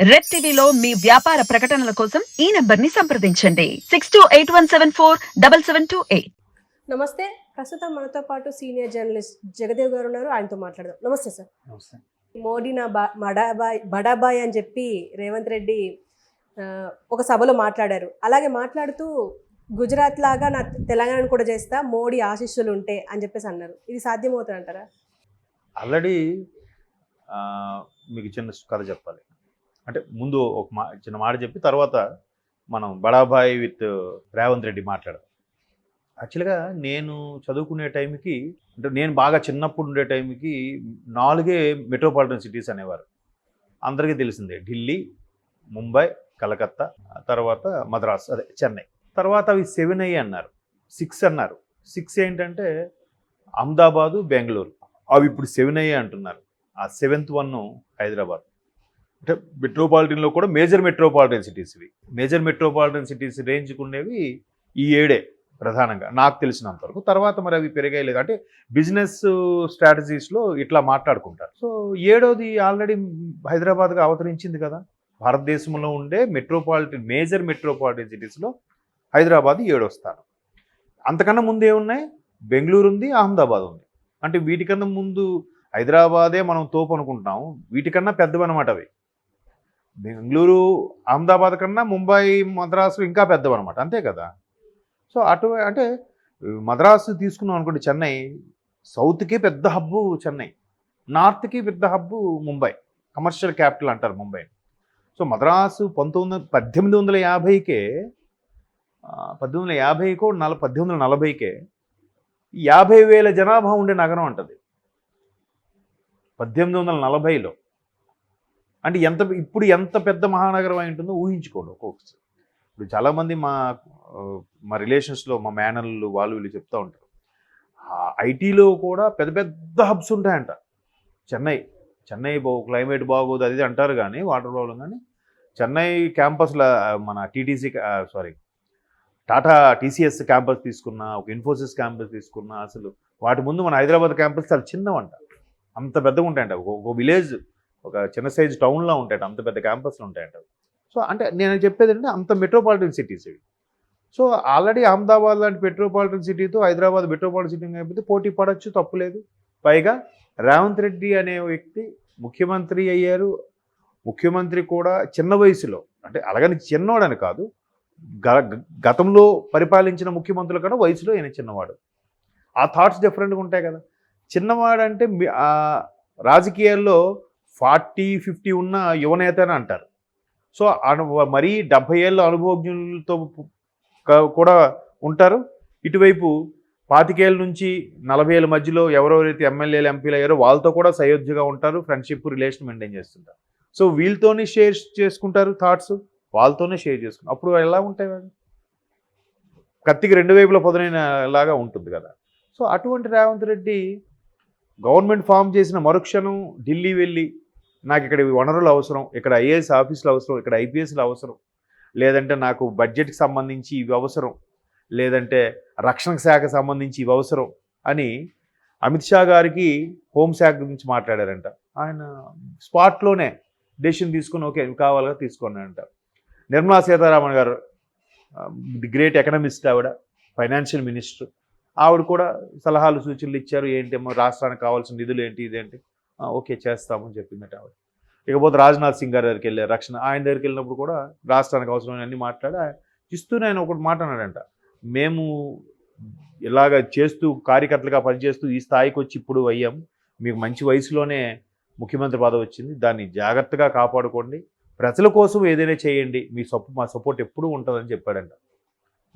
Red టీవీలో మీ వ్యాపార ప్రకటనల కోసం ఈ నంబర్ని సంప్రదించండి. Six two eight one seven four double seven two eight. నమస్తే. ప్రస్తుతం మనతో పాటు సీనియర్ జర్నలిస్ట్ జగదేవ్ గారు ఉన్నారు. ఆయనతో మాట్లాడదాం. నమస్తే సార్. నమస్తే. మోడీ నా బా మడాబాయ్ బడాబాయ్ అని చెప్పి రేవంత్ రెడ్డి ఒక సభలో మాట్లాడారు. అలాగే మాట్లాడుతూ గుజరాత్ లాగా నా తెలంగాణను కూడా చేస్తా మోడీ ఆశీస్సులు ఉంటే అని చెప్పేసి అన్నారు. ఇది సాధ్యమవుతుంది అంటారా ఆల్రెడీ ఆ, మీకు చిన్న కథ చెప్పాలి. అంటే ముందు ఒక మా చిన్న మాట చెప్పి తర్వాత మనం బడాబాయ్ విత్ రేవంత్ రెడ్డి మాట్లాడదాం. యాక్చువల్గా నేను చదువుకునే టైంకి అంటే నేను బాగా చిన్నప్పుడు ఉండే టైంకి నాలుగే మెట్రోపాలిటన్ సిటీస్ అనేవారు. అందరికీ తెలిసిందే. ఢిల్లీ ముంబై కలకత్తా తర్వాత మద్రాస్ అదే చెన్నై. తర్వాత అవి సెవెన్ అయ్యి అన్నారు. సిక్స్ అన్నారు. సిక్స్ ఏంటంటే అహ్మదాబాదు బెంగళూరు. అవి ఇప్పుడు సెవెన్ అయ్యి అంటున్నారు. ఆ సెవెంత్ వన్ హైదరాబాద్. అంటే మెట్రోపాలిటన్లో కూడా మేజర్ మెట్రోపాలిటన్ సిటీస్ ఇవి. మేజర్ మెట్రోపాలిటన్ సిటీస్ రేంజ్కి ఉండేవి ఈ ఏడే ప్రధానంగా నాకు తెలిసినంత వరకు. తర్వాత మరి అవి పెరిగాయి లేదు అంటే బిజినెస్ స్ట్రాటజీస్లో ఇట్లా మాట్లాడుకుంటారు. సో ఏడోది ఆల్రెడీ హైదరాబాద్గా అవతరించింది కదా. భారతదేశంలో ఉండే మెట్రోపాలిటన్ మేజర్ మెట్రోపాలిటన్ సిటీస్లో హైదరాబాద్ ఏడో స్థానం. అంతకన్నా ముందు ఏమున్నాయి? బెంగళూరు ఉంది అహ్మదాబాద్ ఉంది. అంటే వీటికన్నా ముందు హైదరాబాదే మనం తోపు అనుకుంటున్నాం వీటికన్నా పెద్దవన్నమాట అవి. బెంగళూరు అహ్మదాబాద్ కన్నా ముంబై మద్రాసు ఇంకా పెద్దవన్నమాట. అంతే కదా? సో అటు అంటే మద్రాసు తీసుకున్నాం అనుకోండి చెన్నై సౌత్కి పెద్ద హబ్బు చెన్నై నార్త్కి పెద్ద హబ్బు ముంబై కమర్షియల్ క్యాపిటల్ అంటారు ముంబై. సో మద్రాసు పంతొమ్మిది పద్దెనిమిది వందల యాభైకే పద్దెనిమిది వందల యాభైకో నల పద్దెనిమిది వందల నలభైకే యాభై వేల జనాభా ఉండే నగరం అంటది. పద్దెనిమిది వందల నలభైలో. అంటే ఎంత ఇప్పుడు ఎంత పెద్ద మహానగరం అయి ఉంటుందో ఊహించుకోండి ఒక్కొక్కసారి. ఇప్పుడు చాలామంది మా మా రిలేషన్స్లో మా మేనర్లు వాళ్ళు వీళ్ళు చెప్తూ ఉంటారు. ఐటీలో కూడా పెద్ద పెద్ద హబ్స్ ఉంటాయంట. చెన్నై చెన్నై బాగు క్లైమేట్ బాగోదు అది అంటారు కానీ వాటర్ ప్రాబ్లం కానీ చెన్నై క్యాంపస్లో మన TTC sorry Tata TCS campus తీసుకున్నా ఒక ఇన్ఫోసిస్ క్యాంపస్ తీసుకున్నా అసలు వాటి ముందు మన హైదరాబాద్ క్యాంపస్ చాలా చిన్నవంట. అంత పెద్దగా ఉంటాయంట ఒక విలేజ్ ఒక చిన్న సైజ్ టౌన్లో ఉంటాయంట అంత పెద్ద క్యాంపస్లు ఉంటాయంట. సో అంటే నేను చెప్పేది అంటే అంత మెట్రోపాలిటన్ సిటీస్ ఇవి. సో ఆల్రెడీ అహ్మదాబాద్ లాంటి మెట్రోపాలిటన్ సిటీతో హైదరాబాద్ మెట్రోపాలిటన్ సిటీ అయిపోతే పోటీ పడవచ్చు తప్పులేదు పైగా రేవంత్ రెడ్డి అనే వ్యక్తి ముఖ్యమంత్రి అయ్యారు. ముఖ్యమంత్రి కూడా చిన్న వయసులో అంటే అలాగని చిన్నవాడని కాదు గ- గతంలో పరిపాలించిన ముఖ్యమంత్రుల కన్నా వయసులో ఈయన చిన్నవాడు. ఆ థాట్స్ డిఫరెంట్గా ఉంటాయి కదా. చిన్నవాడంటే రాజకీయాల్లో ఫార్టీ ఫిఫ్టీ ఉన్న యువనేత అని అంటారు. సో అను మరీ డెబ్భై ఏళ్ళ అనుభవజ్ఞులతో కూడా ఉంటారు. ఇటువైపు పాతికేళ్ళ నుంచి నలభై ఏళ్ళ మధ్యలో ఎవరెవరైతే ఎమ్మెల్యేలు ఎంపీలు అయ్యారో వాళ్ళతో కూడా సయోధ్యగా ఉంటారు. ఫ్రెండ్షిప్ రిలేషన్ మెయింటైన్ చేస్తుంటారు. సో వీళ్ళతోనే షేర్ చేసుకుంటారు థాట్స్. వాళ్ళతోనే షేర్ చేసుకుంటారు. అప్పుడు ఎలా ఉంటాయి వాళ్ళు కత్తికి రెండు వైపుల పొదనైన లాగా ఉంటుంది కదా. సో అటువంటి రేవంత్ రెడ్డి గవర్నమెంట్ ఫామ్ చేసిన మరుక్షణం ఢిల్లీ వెళ్ళి నాకు ఇక్కడ వనరులు అవసరం ఇక్కడ ఐఏఎస్ ఆఫీసులు అవసరం ఇక్కడ ఐపీఎస్లు అవసరం. లేదంటే నాకు బడ్జెట్కి సంబంధించి ఇవి అవసరం. లేదంటే రక్షణ శాఖకు సంబంధించి ఇవి అవసరం అని అమిత్ షా గారికి హోంశాఖ గురించి మాట్లాడారంట. ఆయన స్పాట్లోనే డెసిషన్ తీసుకొని ఓకే కావాలిగా తీసుకోండి అంట. నిర్మలా సీతారామన్ గారు ది గ్రేట్ ఎకనమిస్ట్ ఆవిడ ఫైనాన్షియల్ మినిస్టర్ ఆవిడ కూడా సలహాలు సూచనలు ఇచ్చారు. ఏంటేమో రాష్ట్రానికి కావాల్సిన నిధులు ఏంటి ఇదేంటి? ఓకే చేస్తామని చెప్పిందట ఆవిడ. ఇకపోతే రాజ్నాథ్ సింగ్ గారి దగ్గరికి వెళ్ళారు. రక్షణ ఆయన దగ్గరికి వెళ్ళినప్పుడు కూడా రాష్ట్రానికి అవసరమైన అన్ని మాట్లాడి ఇస్తూనే ఆయన ఒకటి మాట అన్నాడంట మేము ఇలాగ చేస్తూ కార్యకర్తలుగా పనిచేస్తూ ఈ స్థాయికి వచ్చి ఇప్పుడు అయ్యాం. మీకు మంచి వయసులోనే ముఖ్యమంత్రి పదవి వచ్చింది. దాన్ని జాగ్రత్తగా కాపాడుకోండి. ప్రజల కోసం ఏదైనా చేయండి. మీ సపో మా సపోర్ట్ ఎప్పుడూ ఉంటుందని చెప్పాడంట.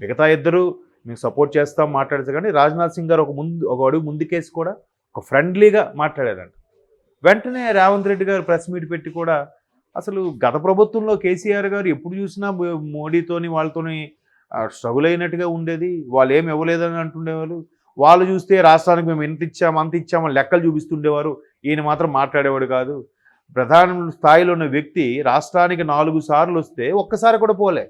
మిగతా ఇద్దరు మీకు సపోర్ట్ చేస్తాం మాట్లాడచ్చు. కానీ రాజ్నాథ్ సింగ్ గారు ఒక ముందు ఒక అడుగు ముందుకేసి కూడా ఒక ఫ్రెండ్లీగా మాట్లాడారంట. వెంటనే రేవంత్ రెడ్డి గారు ప్రెస్ మీట్ పెట్టి కూడా అసలు గత ప్రభుత్వంలో కేసీఆర్ గారు ఎప్పుడు చూసినా మోడీతోని వాళ్ళతోని స్ట్రగుల్ అయినట్టుగా ఉండేది. వాళ్ళు ఏమి ఇవ్వలేదని అంటుండేవారు వాళ్ళు చూస్తే రాష్ట్రానికి మేము ఎంత ఇచ్చాము అంత ఇచ్చామో లెక్కలు చూపిస్తుండేవారు. ఈయన మాత్రం మాట్లాడేవాడు కాదు. ప్రధాన స్థాయిలో ఉన్న వ్యక్తి రాష్ట్రానికి నాలుగు సార్లు వస్తే ఒక్కసారి కూడా పోలే.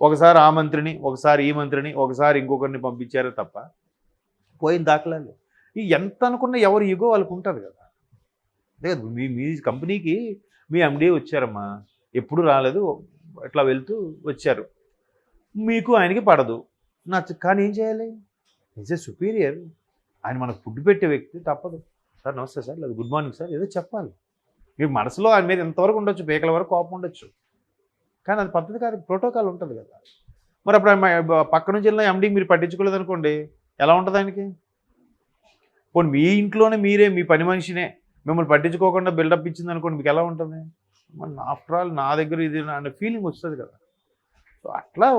ఒకసారి ఆ మంత్రిని ఒకసారి ఈ మంత్రిని ఒకసారి ఇంకొకరిని పంపించారే తప్ప. పోయిన దాఖలాలు. ఈ ఎంత అనుకున్న ఎవరు ఇగో వాళ్ళకు ఉంటుంది కదా. లేదు మీ మీ కంపెనీకి మీ ఎండి వచ్చారమ్మా. ఎప్పుడు రాలేదు ఇట్లా వెళ్తూ వచ్చారు. మీకు ఆయనకి పడదు. నచ్చ కానీ ఏం చేయాలి? ఈజ్ ఏ సుపీరియర్ ఆయన మనకు ఫుడ్ పెట్టే వ్యక్తి తప్పదు. సార్ నమస్తే సార్ లేదు గుడ్ మార్నింగ్ సార్ ఏదో చెప్పాలి. మీ మనసులో ఆయన మీద ఎంతవరకు ఉండొచ్చు పేకల వరకు కోపం ఉండొచ్చు. కానీ అది పద్ధతి కాదు ప్రోటోకాల్ ఉంటుంది కదా. మరి అప్పుడు పక్క నుంచి వెళ్ళిన ఎండి మీరు పట్టించుకోలేదు అనుకోండి ఎలా ఉంటుంది ఆయనకి? పోనీ మీ ఇంట్లోనే మీరే మీ పని మనిషినే. మిమ్మల్ని పట్టించుకోకుండా బిల్డప్ ఇచ్చింది అనుకోండి మీకు ఎలా ఉంటుంది? మరి ఆఫ్టర్ ఆల్ నా దగ్గర ఇది నా- అనే ఫీలింగ్ వస్తుంది కదా. సో అట్లా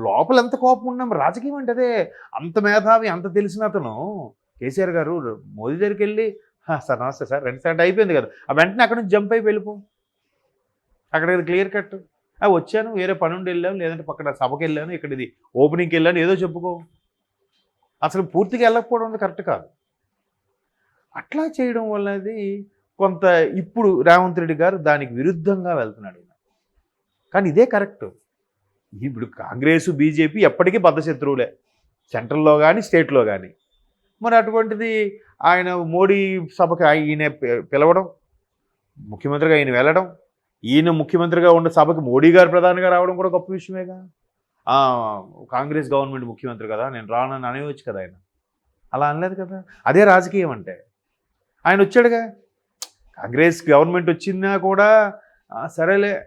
లోపల ఎంత కోపం ఉన్నాం రాజకీయం అంటే అదే. అంత మేధావి అంత తెలిసిన అతను కేసీఆర్ గారు మోదీ దగ్గరికి వెళ్ళి సార్ నమస్తే సార్ రెండు సార్ అయిపోయింది కదా. ఆ వెంటనే అక్కడ నుంచి జంప్ అయి వెళ్ళిపో. అక్కడ క్లియర్ కట్ ఆ వచ్చాను వేరే పని ఉండి వెళ్ళాను లేదంటే పక్కన సభకి వెళ్ళాను ఇక్కడ ఇది ఓపెనింగ్కి వెళ్ళాను ఏదో చెప్పుకో. అసలు పూర్తిగా వెళ్ళకపోవడం కరెక్ట్ కాదు. అట్లా చేయడం వల్లది కొంత ఇప్పుడు రేవంత్ రెడ్డి గారు దానికి విరుద్ధంగా వెళ్తున్నాడు కానీ ఇదే కరెక్ట్. ఇప్పుడు కాంగ్రెస్ బీజేపీ ఎప్పటికీ బద్ధ శత్రువులే. సెంట్రల్లో కానీ స్టేట్లో కానీ మరి అటువంటిది ఆయన మోడీ సభకి ఈయన పి- పిలవడం ముఖ్యమంత్రిగా ఆయన వెళ్ళడం ఈయన ముఖ్యమంత్రిగా ఉన్న సభకి మోడీ గారు ప్రధానిగా రావడం కూడా గొప్ప విషయమేగా? కాంగ్రెస్ గవర్నమెంట్ ముఖ్యమంత్రి కదా నేను రానని అనేవచ్చు కదా ఆయన. అలా అనలేదు కదా? అదే రాజకీయం అంటే. ఆయన వచ్చాడుగా. కాంగ్రెస్ గవర్నమెంట్ వచ్చినా కూడా సరేలే.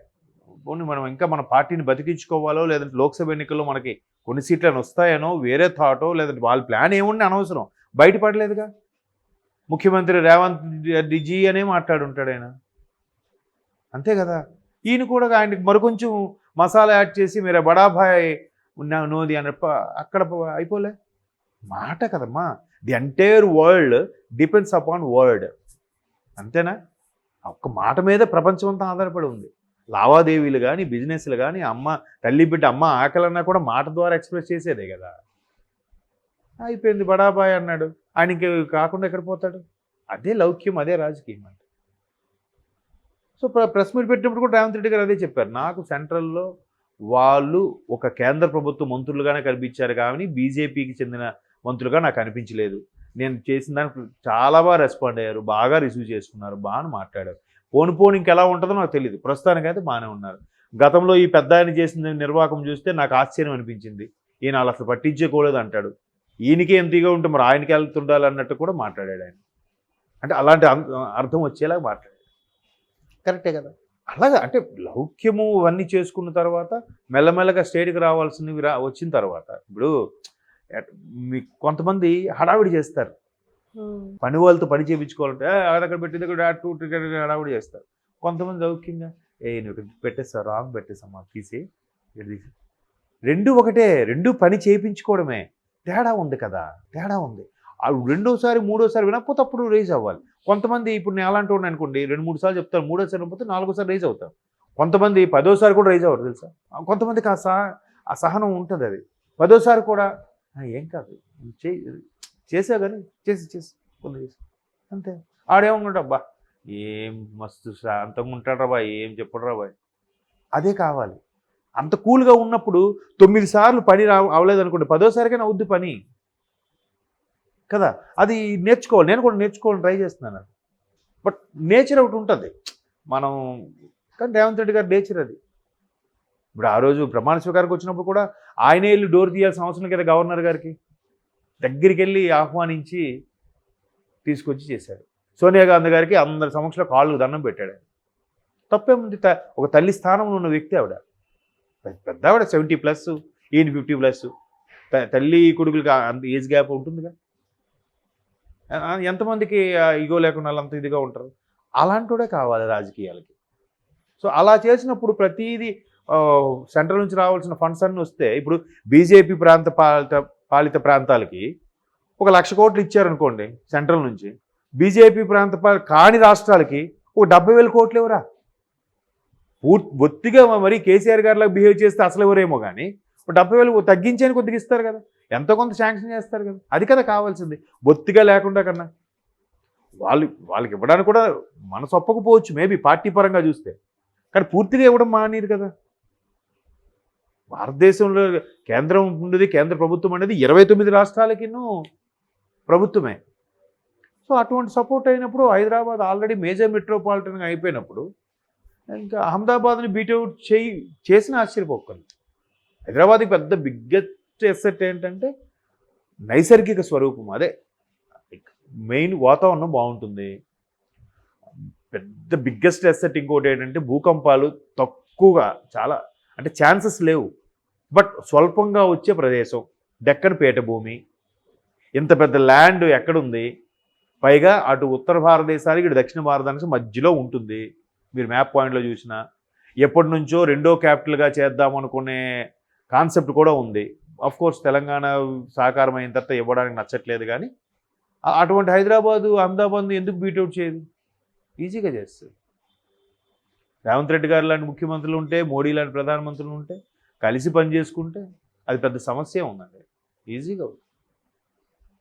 పోనీ మనం ఇంకా మన పార్టీని బతికించుకోవాలో లేదంటే లోక్సభ ఎన్నికల్లో మనకి కొన్ని సీట్లను వస్తాయనో వేరే థాటో లేదంటే వాళ్ళ ప్లాన్ ఏముండి అనవసరం. బయటపడలేదుగా. ముఖ్యమంత్రి రేవంత్ రెడ్డి అనే మాట్లాడుంటాడు ఆయన. అంతే కదా. ఈయన కూడా ఆయనకి మరికొంచెం మసాలా యాడ్ చేసి మీరు బడాభాయ్ నోది అని అక్కడ అయిపోలే. మాట కదమ్మా. The entire world depends upon word అంతేనా? ఒక్క మాట మీద ప్రపంచం అంతా ఆధారపడి ఉంది. లావాదేవీలు కానీ బిజినెస్లు కానీ అమ్మ తల్లి బిడ్డ అమ్మ ఆకలన్నా కూడా మాట ద్వారా ఎక్స్ప్రెస్ చేసేదే కదా. అయిపోయింది బడాబాయ్ అన్నాడు. ఆయనకి కాకుండా ఎక్కడ పోతాడు? అదే లౌక్యం అదే రాజకీయం అంటే. సో ప్రెస్ మీట్ పెట్టినప్పుడు కూడా రేవంత్ రెడ్డి గారు అదే చెప్పారు. నాకు సెంట్రల్లో వాళ్ళు ఒక కేంద్ర ప్రభుత్వ మంత్రులుగానే కనిపించారు కానీ బీజేపీకి చెందిన మంత్రులుగా నాకు అనిపించలేదు. నేను చేసిన దానికి చాలా బాగా రెస్పాండ్ అయ్యారు బాగా రిసీవ్ చేసుకున్నారు బాగా మాట్లాడారు. పోను పోను ఇంకెలా ఉంటుందో నాకు తెలియదు ప్రస్తుతానికైతే బాగానే ఉన్నారు. గతంలో ఈ పెద్ద ఆయన చేసిన నిర్వాహకం చూస్తే నాకు ఆశ్చర్యం అనిపించింది. ఈయన వాళ్ళు అసలు పట్టించుకోలేదు అంటాడు. ఈయనకి ఎంతగా ఉంటే మరి ఆయనకి వెళ్తుండాలి అన్నట్టు కూడా మాట్లాడాడు ఆయన. అంటే అలాంటి అర్థం వచ్చేలా మాట్లాడాడు. కరెక్టే కదా? అలాగా అంటే లౌక్యము అవన్నీ చేసుకున్న తర్వాత మెల్లమెల్లగా స్టేట్కి రావాల్సినవి రా వచ్చిన తర్వాత ఇప్పుడు మీ కొంతమంది హడావిడి చేస్తారు. పని వాళ్ళతో పని చేయించుకోవాలంటే "ఏ, అక్కడ పెట్టి దగ్గర టూ టికెట్ హడావిడి చేస్తారు. కొంతమంది లౌక్యంగా ఏ నువ్వు ఇక్కడ పెట్టేస్తా రాంగ్ పెట్టేస్తామా తీసి తీసి. రెండు ఒకటే రెండు పని చేయించుకోవడమే తేడా ఉంది కదా తేడా ఉంది. రెండోసారి మూడోసారి వినకపోతే అప్పుడు రేజ్ అవ్వాలి. కొంతమంది ఇప్పుడు నేను అలాంటి వాడిని అనుకోండి రెండు మూడు సార్లు చెప్తాను మూడోసారి వినకపోతే నాలుగోసారి రేజ్ అవుతాం కొంతమంది పదోసారి కూడా రైజ్ అవ్వరు తెలుసా? కొంతమందికి ఆ సహ ఆ సహనం ఉంటుంది అది. పదోసారి కూడా "ఆ, ఏం కాదు. చే చేసా కానీ చేసి చేసి కొంత చేసి. అంతే. ఆడేమనుకుంటా అబ్బా ఏం మస్తు శాంతంగా ఉంటాడు బాయ్ ఏం చెప్పడు రా బాయ్. అదే కావాలి. అంత కూల్గా ఉన్నప్పుడు తొమ్మిది సార్లు పని రా అవ్వలేదు అనుకోండి పదోసారికైనా అవుద్ది పని. కదా? అది నేర్చుకోవాలి. నేను కూడా నేర్చుకోవాలని ట్రై చేస్తున్నాను. బట్ నేచర్ ఒకటి ఉంటుంది. మనం కానీ రేవంత్ రెడ్డి గారి నేచర్ అది. ఇప్పుడు ఆ రోజు ప్రమాణ స్వీకారానికి వచ్చినప్పుడు కూడా ఆయనే వెళ్ళి డోర్ తీయాల్సిన అవసరం కదా గవర్నర్ గారికి. దగ్గరికి వెళ్ళి ఆహ్వానించి తీసుకొచ్చి చేశాడు. సోనియా గాంధీ గారికి అందరి సమక్షంలో కాళ్ళు దండం పెట్టాడు. తప్పేముంది త- ఒక తల్లి స్థానంలో ఉన్న వ్యక్తి ఆవిడ. పెద్ద- ఆవిడ సెవెంటీ ప్లస్ ఈయన ఫిఫ్టీ ప్లస్ తల్లి కొడుకులకి అంత ఏజ్ గ్యాప్ ఉంటుందిగా. ఎంతమందికి ఇగో లేకుండా వాళ్ళంత ఇదిగా ఉంటారు? అలాంటివాడే కావాలి రాజకీయాలకి. సో అలా చేసినప్పుడు ప్రతిదీ సెంట్రల్ నుంచి రావాల్సిన ఫండ్స్ అన్నీ వస్తే ఇప్పుడు బీజేపీ ప్రాంత పాలిత పాలిత ప్రాంతాలకి ఒక లక్ష కోట్లు ఇచ్చారనుకోండి సెంట్రల్ నుంచి. బీజేపీ ప్రాంత కాని రాష్ట్రాలకి ఒక డెబ్బై వేల కోట్లు ఎవరా? పూర్తి బొత్తిగా మరి కేసీఆర్ గారిలాగా బిహేవ్ చేస్తే అసలు ఎవరేమో కానీ ఒక డెబ్బై వేలు తగ్గించని కొద్దిగా ఇస్తారు కదా. ఎంతో కొంత శాంక్షన్ చేస్తారు కదా. అది కదా కావాల్సింది. బొత్తిగా లేకుండా కన్నా. వాళ్ళు వాళ్ళకి ఇవ్వడానికి కూడా మనసు ఒప్పకపోవచ్చు మేబీ పార్టీ పరంగా చూస్తే. కానీ పూర్తిగా ఇవ్వడం మానేరు కదా. భారతదేశంలో కేంద్రం ఉండేది కేంద్ర ప్రభుత్వం అనేది ఇరవై తొమ్మిది రాష్ట్రాలకినూ ప్రభుత్వమే. సో అటువంటి సపోర్ట్ అయినప్పుడు హైదరాబాద్ ఆల్రెడీ మేజర్ మెట్రోపాలిటన్గా అయిపోయినప్పుడు ఇంకా అహ్మదాబాద్ని బీటౌట్ చేయి చేసిన ఆశ్చర్యపోకండి హైదరాబాద్కి పెద్ద బిగ్గెస్ట్ ఎసెట్ ఏంటంటే నైసర్గిక స్వరూపం. అదే మెయిన్ వాతావరణం బాగుంటుంది. పెద్ద బిగ్గెస్ట్ ఎసెట్ ఇంకోటి ఏంటంటే భూకంపాలు తక్కువగా చాలా అంటే ఛాన్సెస్ లేవు. బట్ స్వల్పంగా వచ్చే ప్రదేశం డెక్కన్ పీఠభూమి ఇంత పెద్ద ల్యాండ్ ఎక్కడుంది? పైగా అటు ఉత్తర భారతదేశానికి ఇటు దక్షిణ భారతదేశం మధ్యలో ఉంటుంది. మీరు మ్యాప్ పాయింట్లో చూసినా. ఎప్పటి నుంచో రెండో క్యాపిటల్గా చేద్దాం అనుకునే కాన్సెప్ట్ కూడా ఉంది. అఫ్ కోర్స్ తెలంగాణ సహకారం అయిన తర్వాత ఇవ్వడానికి నచ్చట్లేదు కానీ అటువంటి హైదరాబాదు అహ్మదాబాద్ ఎందుకు బీటౌట్ చేయదు? ఈజీగా చేస్తుంది. రేవంత్ రెడ్డి గారు లాంటి ముఖ్యమంత్రులు ఉంటే మోడీ లాంటి ప్రధానమంత్రులు ఉంటే కలిసి పని చేసుకుంటే అది పెద్ద సమస్య ఉందండి. ఈజీగా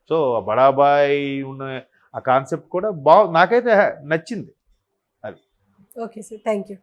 సో బడాబాయ్ ఉన్న ఆ కాన్సెప్ట్ కూడా బా నాకైతే నచ్చింది అది. Okay sir. Thank you